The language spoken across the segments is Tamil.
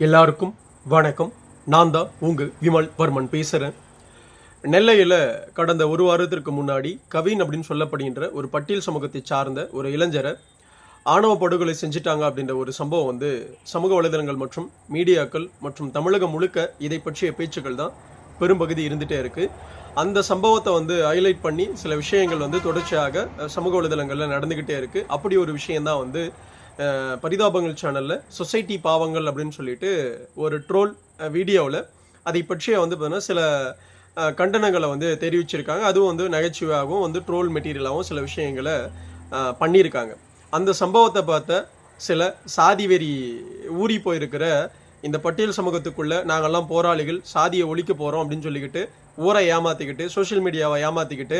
எல்லாருக்கும் வணக்கம். நான் தான் உங்கள் விமல் வர்மன் பேசுகிறேன் நெல்லையில் கடந்த ஒரு வாரத்திற்கு முன்னாடி கவின் அப்படின்னு சொல்லப்படுகின்ற ஒரு பட்டியல் சமூகத்தை சார்ந்த ஒரு இளைஞரை ஆணவ படுகொலை செஞ்சிட்டாங்க அப்படின்ற ஒரு சம்பவம் வந்து சமூக வலைதளங்கள் மற்றும் மீடியாக்கள் மற்றும் தமிழகம் முழுக்க இதை பற்றிய பேச்சுக்கள் தான் பெரும்பகுதி இருந்துகிட்டே இருக்குது அந்த சம்பவத்தை வந்து ஹைலைட் பண்ணி சில விஷயங்கள் வந்து தொடர்ச்சியாக சமூக வலைதளங்களில் நடந்துக்கிட்டே இருக்குது அப்படி ஒரு விஷயந்தான் வந்து பரிதாபங்கள் சேனலில் சொசைட்டி பாவங்கள் அப்படின்னு சொல்லிட்டு ஒரு ட்ரோல் வீடியோவில் அதை பற்றிய வந்து பார்த்தீங்கன்னா சில கண்டனங்களை வந்து தெரிவிச்சிருக்காங்க. அதுவும் வந்து நகைச்சுவையாகவும் வந்து ட்ரோல் மெட்டீரியலாகவும் சில விஷயங்களை பண்ணியிருக்காங்க. அந்த சம்பவத்தை பார்த்த சில சாதி வெறி ஊறி போயிருக்கிற இந்த பட்டியல் சமூகத்துக்குள்ள நாங்கள்லாம் போராளிகள் சாதியை ஒழிக்க போகிறோம் அப்படின்னு சொல்லிக்கிட்டு ஊரை ஏமாற்றிக்கிட்டு சோஷியல் மீடியாவை ஏமாற்றிக்கிட்டு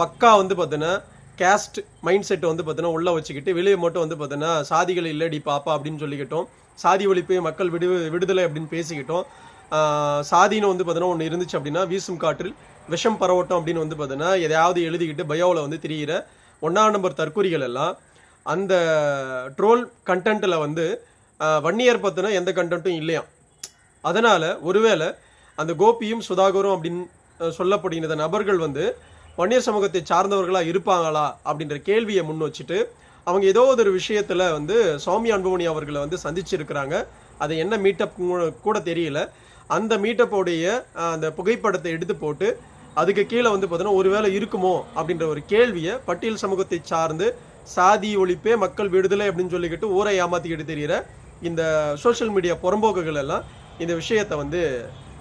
பக்கா வந்து பார்த்தீங்கன்னா கேஸ்ட் மைண்ட் செட் வந்து பார்த்தீங்கன்னா உள்ளே வச்சுக்கிட்டு வெளியே மட்டும் வந்து பார்த்தீங்கன்னா சாதிகள் இல்லடி பாப்பா அப்படின்னு சொல்லிக்கிட்டோம். சாதி ஒழிப்பு மக்கள் விடு விடுதலை அப்படின்னு பேசிக்கிட்டோம். சாதின்னு வந்து பார்த்தீங்கன்னா ஒன்று இருந்துச்சு அப்படின்னா வீசும் காற்றில் விஷம் பரவட்டும் அப்படின்னு வந்து பார்த்தீங்கன்னா எதையாவது எழுதிக்கிட்டு பயோவில் வந்து திரியிற ஒன்றாம் நம்பர் தற்கூரிகள் எல்லாம் அந்த ட்ரோல் கண்டென்ட்டில் வந்து ஆஹ் வன்னியர் பற்றின எந்த கண்டென்ட்டும் இல்லையா அதனால் ஒருவேளை அந்த கோபியும் சுதாகரும் அப்படின்னு அஹ், சொல்லப்படுகிற நபர்கள் வந்து வன்னியர் சமூகத்தை சார்ந்தவர்களாக இருப்பாங்களா அப்படின்ற கேள்வியை முன் வச்சுட்டு அவங்க ஏதோ ஒரு விஷயத்தில் வந்து சுவாமி அன்புமணி அவர்களை வந்து சந்திச்சிருக்கிறாங்க. அது என்ன மீட்டப் கூட தெரியல. அந்த மீட்டப்போடைய அந்த புகைப்படத்தை எடுத்து போட்டு அதுக்கு கீழே வந்து பார்த்தீங்கன்னா ஒருவேளை இருக்குமோ அப்படின்ற ஒரு கேள்வியை பட்டியல் சமூகத்தை சார்ந்து சாதி ஒழிப்பே மக்கள் விடுதலை அப்படின்னு சொல்லிக்கிட்டு ஊரை ஏமாத்திக்கிட்டு தெரிகிற இந்த சோஷியல் மீடியா புறம்போக்குகள் எல்லாம் இந்த விஷயத்தை வந்து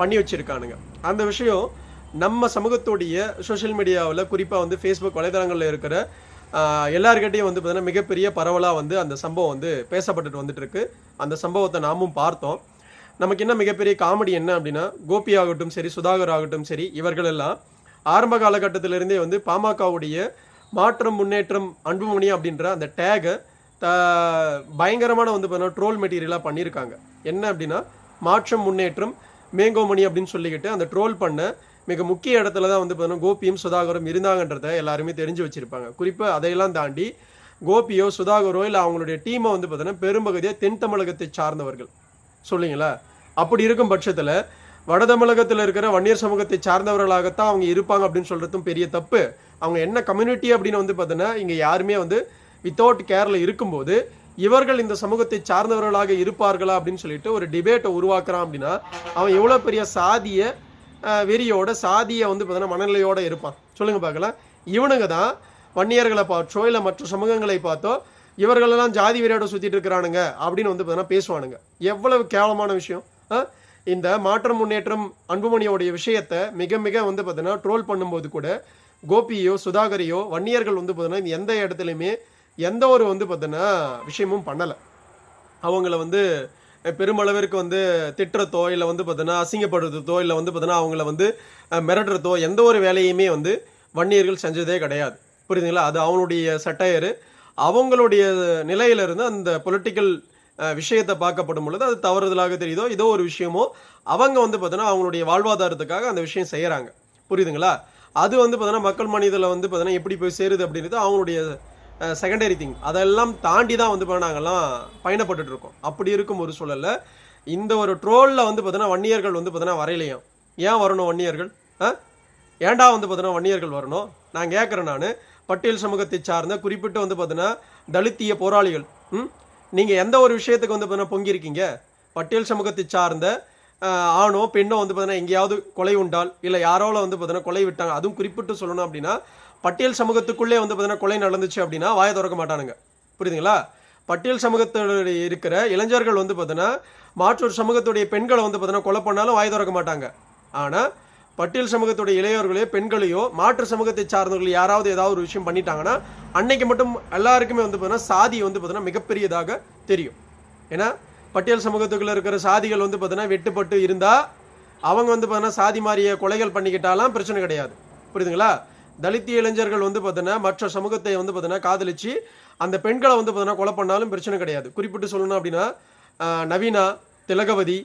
பண்ணி வச்சிருக்கானுங்க. அந்த விஷயம் நம்ம சமூகத்துடைய சோஷியல் மீடியாவில் குறிப்பாக வந்து ஃபேஸ்புக் வலைதளங்களில் இருக்கிற எல்லார்கிட்டையும் வந்து பார்த்தீங்கன்னா மிகப்பெரிய பரவலாக வந்து அந்த சம்பவம் வந்து பேசப்பட்டுட்டு வந்துட்டு இருக்கு அந்த சம்பவத்தை நாமும் பார்த்தோம். நமக்கு என்ன மிகப்பெரிய காமெடி என்ன அப்படின்னா கோபி ஆகட்டும் சரி சுதாகர் ஆகட்டும் சரி இவர்கள் எல்லாம் ஆரம்ப காலகட்டத்திலிருந்தே வந்து பாமகவுடைய மாற்றம் முன்னேற்றம் அன்புமணி அப்படின்ற அந்த டேகை த பயங்கரமான வந்து பார்த்தீங்கன்னா ட்ரோல் மெட்டீரியலாக பண்ணியிருக்காங்க. என்ன அப்படின்னா மாற்றம் முன்னேற்றம் மேங்கோமணி அப்படின்னு சொல்லிக்கிட்டு அந்த ட்ரோல் பண்ண மிக முக்கிய இடத்துல தான் வந்து பார்த்தீங்கன்னா கோபியும் சுதாகரும் இருந்தாங்கன்றத எல்லாருமே தெரிஞ்சு வச்சுருப்பாங்க. குறிப்பாக அதையெல்லாம் தாண்டி கோபியோ சுதாகரோ இல்லை அவங்களுடைய டீமை வந்து பார்த்தீங்கன்னா பெரும்பகுதியாக தென் தமிழகத்தை சார்ந்தவர்கள். சொல்லிங்களா அப்படி இருக்கும் பட்சத்தில் வட தமிழகத்தில் இருக்கிற வன்னியர் சமூகத்தை சார்ந்தவர்களாகத்தான் அவங்க இருப்பாங்க அப்படின்னு சொல்கிறதும் பெரிய தப்பு. அவங்க என்ன கம்யூனிட்டி அப்படின்னு வந்து பார்த்தீங்கன்னா இங்கே யாருமே வந்து வித்தவுட் கேரில் இருக்கும்போது இவர்கள் இந்த சமூகத்தை சார்ந்தவர்களாக இருப்பார்களா அப்படின்னு சொல்லிட்டு ஒரு டிபேட்டை உருவாக்குறான் அப்படின்னா அவன் எவ்வளோ பெரிய சாதியை வெறியோட சாதியை வந்து பார்த்தீங்கன்னா மனநிலையோட இருப்பான். சொல்லுங்கள் பார்க்கலாம் இவனுங்க தான் வன்னியர்களை பார்த்தோ இல்லை மற்ற சமூகங்களை பார்த்தோ இவர்களெல்லாம் ஜாதி வெறியோட சுற்றிட்டு இருக்கிறானுங்க அப்படின்னு வந்து பார்த்தீங்கன்னா பேசுவானுங்க. எவ்வளவு கேவலமான விஷயம். இந்த மாற்றம் முன்னேற்றம் அன்புமணியோடைய விஷயத்தை மிக மிக வந்து பார்த்தீங்கன்னா ட்ரோல் பண்ணும்போது கூட கோபியோ சுதாகரையோ வன்னியர்கள் வந்து பார்த்தீங்கன்னா எந்த இடத்துலையுமே எந்த ஒரு வந்து பார்த்தீங்கன்னா விஷயமும் பண்ணலை. அவங்கள வந்து பெருமளவிற்கு வந்து திட்டுறதோ இல்லை வந்து பார்த்தீங்கன்னா அசிங்கப்படுறதோ இல்லை வந்து பார்த்தீங்கன்னா அவங்கள வந்து மிரட்டுறதோ எந்த ஒரு வேலையுமே வந்து வன்னியர்கள் செஞ்சதே கிடையாது. புரியுதுங்களா? அது அவனுடைய சட்டையர். அவங்களுடைய நிலையிலிருந்து அந்த பொலிட்டிக்கல் விஷயத்தை பார்க்கப்படும் பொழுது அது தவறுதலாக தெரியுதோ ஏதோ ஒரு விஷயமோ அவங்க வந்து பார்த்தீங்கன்னா அவங்களுடைய வாழ்வாதாரத்துக்காக அந்த விஷயம் செய்கிறாங்க புரியுதுங்களா? அது வந்து பார்த்தீங்கன்னா மக்கள் மனிதில் வந்து பார்த்தீங்கன்னா எப்படி போய் சேருது அப்படின்றது அவங்களுடைய செகண்டரி திங் அதெல்லாம் தாண்டி தான் வந்து நாங்கள்லாம் பயணப்பட்டுட்டு இருக்கோம் அப்படி இருக்கும் ஒரு சூழல்ல இந்த ஒரு ட்ரோலில் வந்து பார்த்தீங்கன்னா வன்னியர்கள் வந்து பார்த்தீங்கன்னா வரையிலையும். ஏன் வரணும் வன்னியர்கள் ஆ ஏன்டா வந்து பார்த்தீங்கன்னா வன்னியர்கள் வரணும்? நான் கேட்குறேன் நான். பட்டியல் சமூகத்தை சார்ந்த குறிப்பிட்டு வந்து பார்த்தீங்கன்னா தலித்திய போராளிகள் ம்? நீங்கள் எந்த ஒரு விஷயத்துக்கு வந்து பார்த்தீங்கன்னா பொங்கியிருக்கீங்க? பட்டியல் சமூகத்தை சார்ந்த ஆணோ பெண்ணோ வந்து பார்த்தீங்கன்னா எங்கேயாவது கொலை உண்டால் இல்லை யாரோவில் வந்து பார்த்தீங்கன்னா கொலை விட்டாங்க அதுவும் குறிப்பிட்டு சொல்லணும் அப்படின்னா பட்டியல் சமூகத்துக்குள்ளே வந்து பார்த்தீங்கன்னா கொலை நடந்துச்சு அப்படின்னா வாயை திறக்க மாட்டானுங்க. புரியுதுங்களா? பட்டியல் சமூகத்துடைய இருக்கிற இளைஞர்கள் வந்து பார்த்தீங்கன்னா மாற்றொரு சமூகத்துடைய பெண்களை வந்து பார்த்தீங்கன்னா கொலை பண்ணாலும் வாய் திறக்க மாட்டாங்க. ஆனால் பட்டியல் சமூகத்துடைய இளையோர்களையோ பெண்களையோ மாற்று சமூகத்தை சார்ந்தவர்கள் யாராவது ஏதாவது ஒரு விஷயம் பண்ணிட்டாங்கன்னா அன்னைக்கு மட்டும் எல்லாருக்குமே வந்து பார்த்தீங்கன்னா சாதி வந்து பார்த்தீங்கன்னா மிகப்பெரியதாக தெரியும். ஏன்னா பட்டியல் சமூகத்துக்குள்ளே இருக்கிற சாதிகள் வந்து பார்த்தீங்கன்னா வெட்டுப்பட்டு இருந்தால் அவங்க வந்து பார்த்தீங்கன்னா சாதி மாறிய கொலைகள் பண்ணிக்கிட்டாலாம் பிரச்சனை கிடையாது. புரியுதுங்களா? தலித்திய இளைஞர்கள் வந்து பார்த்தீங்கன்னா மற்ற சமூகத்தை வந்து பார்த்தீங்கன்னா காதலிச்சு அந்த பெண்களை வந்து பார்த்தீங்கன்னா கொலை பண்ணாலும் பிரச்சனை கிடையாது. குறிப்பிட்டு சொல்லணும் அப்படின்னா நவீனா திலகவதி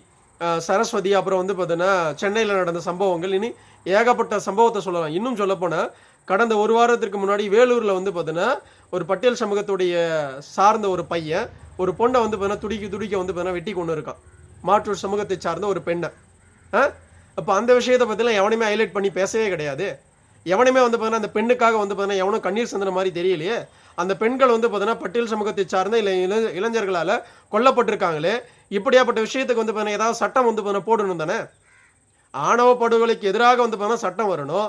சரஸ்வதி அப்புறம் வந்து பார்த்தீங்கன்னா சென்னையில் நடந்த சம்பவங்கள். இனி ஏகப்பட்ட சம்பவத்தை சொல்லலாம். இன்னும் சொல்லப்போனால் கடந்த ஒரு வாரத்திற்கு முன்னாடி வேலூரில் வந்து பார்த்தீங்கன்னா ஒரு பட்டியல் சமூகத்துடைய சார்ந்த ஒரு பையன் ஒரு பொண்ணை வந்து பார்த்தீங்கன்னா துடிக்க துடிக்க வந்து பார்த்தீங்கன்னா வெட்டி கொண்டு இருக்கான். மாற்று சமூகத்தை சார்ந்த ஒரு பெண்ணை. ஆ? அப்போ அந்த விஷயத்தை பற்றிலாம் எவனையுமே ஹைலைட் பண்ணி பேசவே கிடையாது. எவனுமே வந்து பார்த்தீங்கன்னா அந்த பெண்ணுக்காக வந்து பார்த்தீங்கன்னா எவனும் கண்ணீர் சந்தன மாதிரி தெரியலையே அந்த பெண்கள் வந்து பார்த்தீங்கன்னா பட்டியல் சமூகத்தை சார்ந்த இல்லை இள இளைஞர்களால் கொல்லப்பட்டிருக்காங்களே இப்படியாப்பட்ட விஷயத்துக்கு வந்து பார்த்தீங்கன்னா ஏதாவது சட்டம் வந்து பார்த்தீங்கன்னா போடணும் தானே ஆணவ படுகொலைக்கு எதிராக வந்து பார்த்தீங்கன்னா சட்டம் வரணும்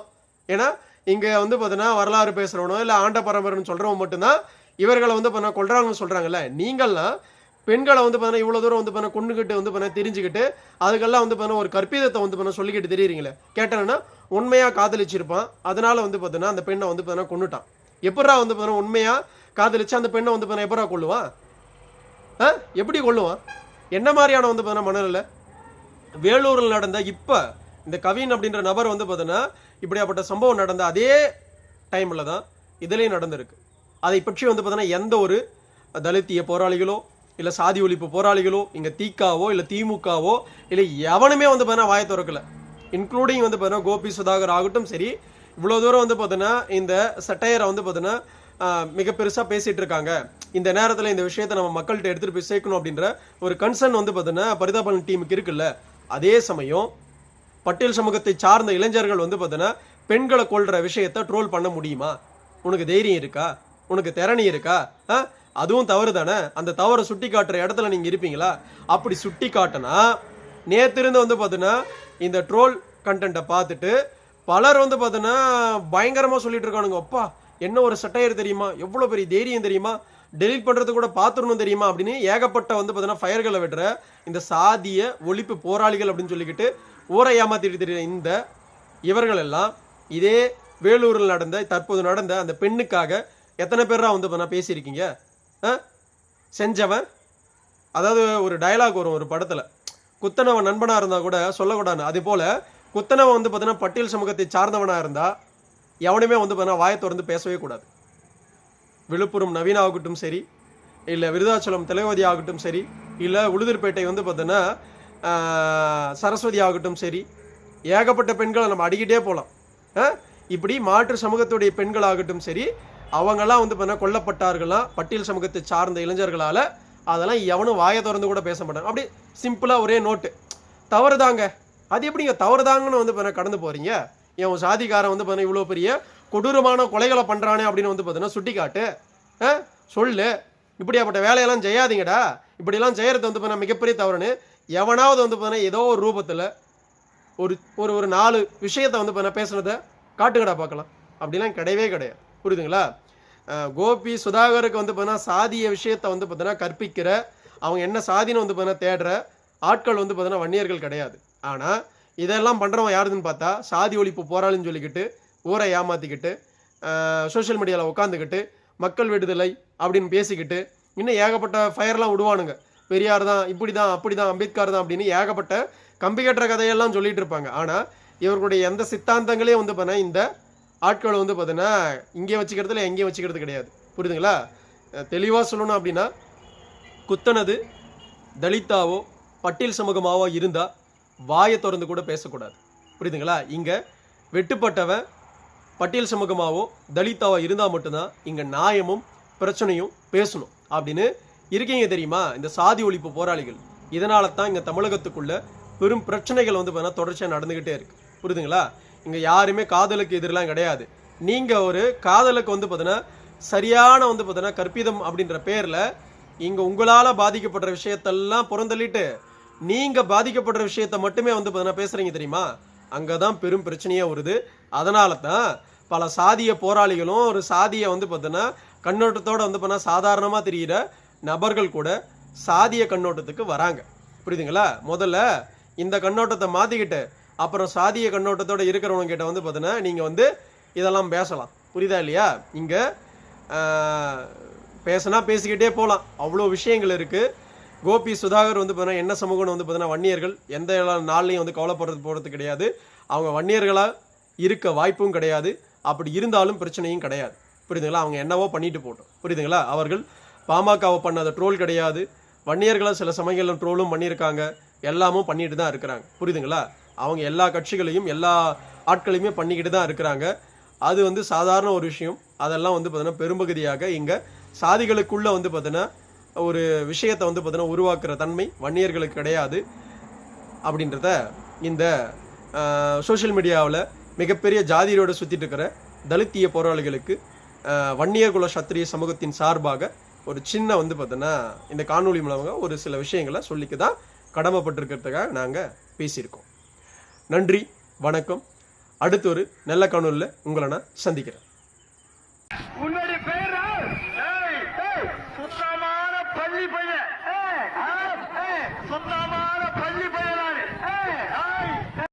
ஏன்னா இங்கே வந்து பார்த்தீங்கன்னா வரலாறு பேசுகிறவனோ இல்லை ஆண்ட பரம்பரைன்னு சொல்கிறவங்க மட்டும்தான் இவர்களை வந்து பார்த்தீங்கன்னா கொள்றாங்கன்னு சொல்கிறாங்கல்ல நீங்கள்லாம் பெண்களை வந்து பார்த்தீங்கன்னா இவ்வளோ தூரம் வந்து பார்த்தீங்கன்னா கொண்டுகிட்டு வந்து பார்த்தீங்கன்னா தெரிஞ்சுக்கிட்டு அதுக்கெல்லாம் வந்து பார்த்தீங்கன்னா ஒரு கற்பிதத்தை வந்து பார்த்தீங்கன்னா சொல்லிக்கிட்டு தெரியுறீங்களே கேட்டேன்னா உண்மையாக காதலிச்சிருப்பான். அதனால வந்து பார்த்தீங்கன்னா அந்த பெண்ணை வந்து பார்த்தீங்கன்னா கொண்டுட்டான் எப்படா வந்து பார்த்தீங்கன்னா உண்மையாக காதலிச்சு அந்த பெண்ணை வந்து பார்த்தீங்கன்னா எப்படா கொள்ளுவான் ஆ? எப்படி கொள்ளுவான் என்ன மாதிரியான வந்து பார்த்தீங்கன்னா மனநிலை? வேலூரில் நடந்த இப்போ இந்த கவின் அப்படின்ற நபர் வந்து பார்த்தீங்கன்னா இப்படியாப்பட்ட சம்பவம் நடந்த அதே டைமில் தான் இதுலேயும் நடந்திருக்கு. அதை பற்றி வந்து பார்த்தீங்கன்னா எந்த ஒரு தலித்திய போராளிகளோ இல்லை சாதி ஒழிப்பு போராளிகளோ இங்கே தீக்காவோ இல்லை திமுகவோ இல்லை எவனுமே வந்து பார்த்தீங்கன்னா வாயை திறக்கல. இன்க்ளூடிங் வந்து பார்த்தீங்கன்னா கோபி சுதாகர் ஆகட்டும் சரி இவ்வளோ தூரம் வந்து பார்த்தீங்கன்னா இந்த சட்டையரை வந்து பார்த்தீங்கன்னா மிக பெருசாக பேசிகிட்டு இருக்காங்க. இந்த நேரத்தில் இந்த விஷயத்தை நம்ம மக்கள்கிட்ட எடுத்துகிட்டு போய் சேர்க்கணும் அப்படின்ற ஒரு கன்சர்ன் வந்து பார்த்தீங்கன்னா பரிதாபன் டீமுக்கு இருக்குல்ல. அதே சமயம் பட்டியல் சமூகத்தை சார்ந்த இளைஞர்கள் வந்து பார்த்தீங்கன்னா பெண்களை கொள்கிற விஷயத்தை ட்ரோல் பண்ண முடியுமா? உனக்கு தைரியம் இருக்கா? உனக்கு திறனி இருக்கா? ஆ அதுவும் தவறு தானே? அந்த தவறை சுட்டி காட்டுற இடத்துல நீங்கள் இருப்பீங்களா? அப்படி சுட்டி காட்டினா நேத்திருந்து வந்து பார்த்தீங்கன்னா இந்த ட்ரோல் கண்டென்ட்டை பார்த்துட்டு பலர் வந்து பார்த்தீங்கன்னா பயங்கரமாக சொல்லிட்டு இருக்கானுங்க. அப்பா என்ன ஒரு சட்டையர் தெரியுமா? எவ்வளோ பெரிய தைரியம் தெரியுமா? டெலிட் பண்ணுறது கூட பார்த்துடணும் தெரியுமா? அப்படின்னு ஏகப்பட்ட வந்து பார்த்தீங்கன்னா ஃபயர்களை விடுற இந்த சாதிய ஒழிப்பு போராளிகள் அப்படின்னு சொல்லிக்கிட்டு ஊரை ஏமாத்திட்டு தெரியுற இந்த இவர்கள் எல்லாம் இதே வேலூரில் நடந்த தற்போது நடந்த அந்த பெண்ணுக்காக எத்தனை பேராக வந்து நான் பேசியிருக்கீங்க? ஆ? செஞ்சவன்? அதாவது ஒரு டயலாக் வரும் ஒரு படத்தில். குத்தனவன் நண்பனாக இருந்தால் கூட சொல்லக்கூடாது. அதே போல் குத்தனவன் வந்து பார்த்தீங்கன்னா பட்டியல் சமூகத்தை சார்ந்தவனாக இருந்தால் எவனுமே வந்து பார்த்தீங்கன்னா வாயை திறந்து பேசவே கூடாது. விழுப்புரம் நவீன ஆகட்டும் சரி இல்லை விருதாச்சலம் தலைவதி ஆகட்டும் சரி இல்லை உளுதூர்பேட்டை வந்து பார்த்தோன்னா சரஸ்வதி ஆகட்டும் சரி ஏகப்பட்ட பெண்களை நம்ம அடிக்கிட்டே போகலாம் இப்படி மாற்று சமூகத்துடைய பெண்களாகட்டும் சரி அவங்களாம் வந்து பார்த்தீங்கன்னா கொல்லப்பட்டார்களாம் பட்டியல் சமூகத்தை சார்ந்த இளைஞர்களால் அதெல்லாம் எவனும் வாயை திறந்து கூட பேச மாட்டாங்க அப்படி சிம்பிளாக ஒரே நோட்டு தவறுதாங்க. அது எப்படிங்க தவறுதாங்கன்னு வந்து பார்த்தா கடந்து போகிறீங்க என் சாதிக்காரன் வந்து பார்த்தா இவ்வளோ பெரிய கொடூரமான கொலைகளை பண்ணுறானே அப்படின்னு வந்து பார்த்தீங்கன்னா சுட்டி காட்டு ஆ? சொல்லு. இப்படியாப்பட்ட வேலையெல்லாம் செய்யாதீங்கடா. இப்படிலாம் செய்கிறது வந்து பார்த்தீங்கன்னா மிகப்பெரிய தவறுன்னு எவனாவது வந்து பார்த்தீங்கன்னா ஏதோ ஒரு ரூபத்தில் ஒரு ஒரு ஒரு நாலு விஷயத்தை வந்து பார்த்தீங்கன்னா பேசுனதை காட்டுங்கடா பார்க்கலாம். அப்படிலாம் கிடையவே கிடையாது. புரியுதுங்களா? கோபி சுதாகருக்கு வந்து பார்த்தீங்கன்னா சாதிய விஷயத்தை வந்து பார்த்தீங்கன்னா கற்பிக்கிற அவங்க என்ன சாதின்னு வந்து பார்த்தீங்கன்னா தேடுற ஆட்கள் வந்து பார்த்தீங்கன்னா வன்னியர்கள் கிடையாது. ஆனால் இதெல்லாம் பண்ணுறவன் யாருதுன்னு பார்த்தா சாதி ஒழிப்பு போராளின்னு சொல்லிக்கிட்டு ஊரை ஏமாற்றிக்கிட்டு சோஷியல் மீடியாவில் உட்காந்துக்கிட்டு மக்கள் விடுதலை அப்படின்னு பேசிக்கிட்டு இன்னும் ஏகப்பட்ட ஃபயர்லாம் விடுவானுங்க. பெரியார் தான் இப்படி தான் அப்படி தான் அம்பேத்கர் தான் அப்படின்னு ஏகப்பட்ட கம்பி கட்டுற கதையெல்லாம் சொல்லிட்டு இருப்பாங்க. ஆனால் இவர்களுடைய எந்த சித்தாந்தங்களே வந்து பார்த்தீங்கன்னா இந்த ஆட்கள் வந்து பார்த்தீங்கன்னா இங்கே வச்சுக்கிறதுல எங்கேயும் வச்சுக்கிறது கிடையாது. புரியுதுங்களா? தெளிவாக சொல்லணும் அப்படின்னா குத்தனது தலித்தாவோ பட்டியல் சமூகமாவோ இருந்தால் வாயை திறந்து கூட பேசக்கூடாது. புரியுதுங்களா? இங்கே வெட்டுப்பட்டவன் பட்டியல் சமூகமாவோ தலித்தாவோ இருந்தால் மட்டும்தான் இங்கே நியாயமும் பிரச்சனையும் பேசணும். அப்படின்னு இருக்கீங்க தெரியுமா? இந்த சாதி ஒழிப்பு போராளிகள். இதனால தான் இங்கே தமிழகத்துக்குள்ள பெரும் பிரச்சனைகள் வந்து பார்த்தீங்கன்னா தொடர்ச்சியாக நடந்துக்கிட்டே இருக்குது புரியுதுங்களா? இங்கே யாருமே காதலுக்கு எதிரெலாம் கிடையாது. நீங்கள் ஒரு காதலுக்கு வந்து பார்த்தீங்கன்னா சரியான வந்து பார்த்தீங்கன்னா கற்பிதம் அப்படின்ற பேரில் இங்கே உங்களால் பாதிக்கப்படுற விஷயத்தெல்லாம் புறந்தள்ளிட்டு நீங்கள் பாதிக்கப்படுற விஷயத்த மட்டுமே வந்து பார்த்தீங்கன்னா பேசுகிறீங்க தெரியுமா? அங்கே தான் பெரும் பிரச்சனையாக வருது. அதனால தான் பல சாதிய போராளிகளும் ஒரு சாதியை வந்து பார்த்தீங்கன்னா கண்ணோட்டத்தோடு வந்து பார்த்தா சாதாரணமாக தெரிகிற நபர்கள் கூட சாதிய கண்ணோட்டத்துக்கு வராங்க. புரியுதுங்களா? முதல்ல இந்த கண்ணோட்டத்தை மாற்றிக்கிட்டு அப்புறம் சாதிய கண்ணோட்டத்தோட இருக்கிறவங்க கிட்ட வந்து பார்த்தீங்கன்னா நீங்கள் வந்து இதெல்லாம் பேசலாம். புரியுதா இல்லையா? இங்கே பேசினா பேசிக்கிட்டே போகலாம் அவ்வளோ விஷயங்கள் இருக்குது கோபி சுதாகர் வந்து பார்த்தீங்கன்னா என்ன சமூகம்னு வந்து பார்த்தீங்கன்னா வன்னியர்கள் எந்த எல்லா நாள்லையும் வந்து கவலைப்படுறது போகிறது கிடையாது. அவங்க வன்னியர்களாக இருக்க வாய்ப்பும் கிடையாது. அப்படி இருந்தாலும் பிரச்சனையும் கிடையாது. புரியுதுங்களா? அவங்க என்னவோ பண்ணிட்டு போட்டோம். புரியுதுங்களா? அவர்கள் பாமகவை பண்ணாத ட்ரோல் கிடையாது. வன்னியர்களை சில சமயங்களில் ட்ரோலும் பண்ணியிருக்காங்க. எல்லாமும் பண்ணிட்டு தான் இருக்கிறாங்க. புரியுதுங்களா? அவங்க எல்லா கட்சிகளையும் எல்லா ஆட்களையுமே பண்ணிக்கிட்டு தான் இருக்கிறாங்க. அது வந்து சாதாரண ஒரு விஷயம். அதெல்லாம் வந்து பார்த்தீங்கன்னா பெரும்பகுதியாக இங்கே சாதிகளுக்குள்ளே வந்து பார்த்தீங்கன்னா ஒரு விஷயத்தை வந்து பார்த்தீங்கன்னா உருவாக்குற தன்மை வன்னியர்களுக்கு கிடையாது. அப்படின்றத இந்த சோஷியல் மீடியாவில் மிகப்பெரிய ஜாதியரோடு சுற்றிட்டு இருக்கிற தலித்திய போராளிகளுக்கு வன்னியர் குல சத்திரிய சமூகத்தின் சார்பாக ஒரு சின்ன வந்து பார்த்தோன்னா இந்த காணொளி மூலமாக ஒரு சில விஷயங்களை சொல்லிக்க தான் கடமைப்பட்டிருக்கிறதுக்காக நாங்கள் பேசியிருக்கோம். நன்றி வணக்கம். அடுத்து ஒரு நல்ல காணொலியில் உங்களை நான் சந்திக்கிறேன்.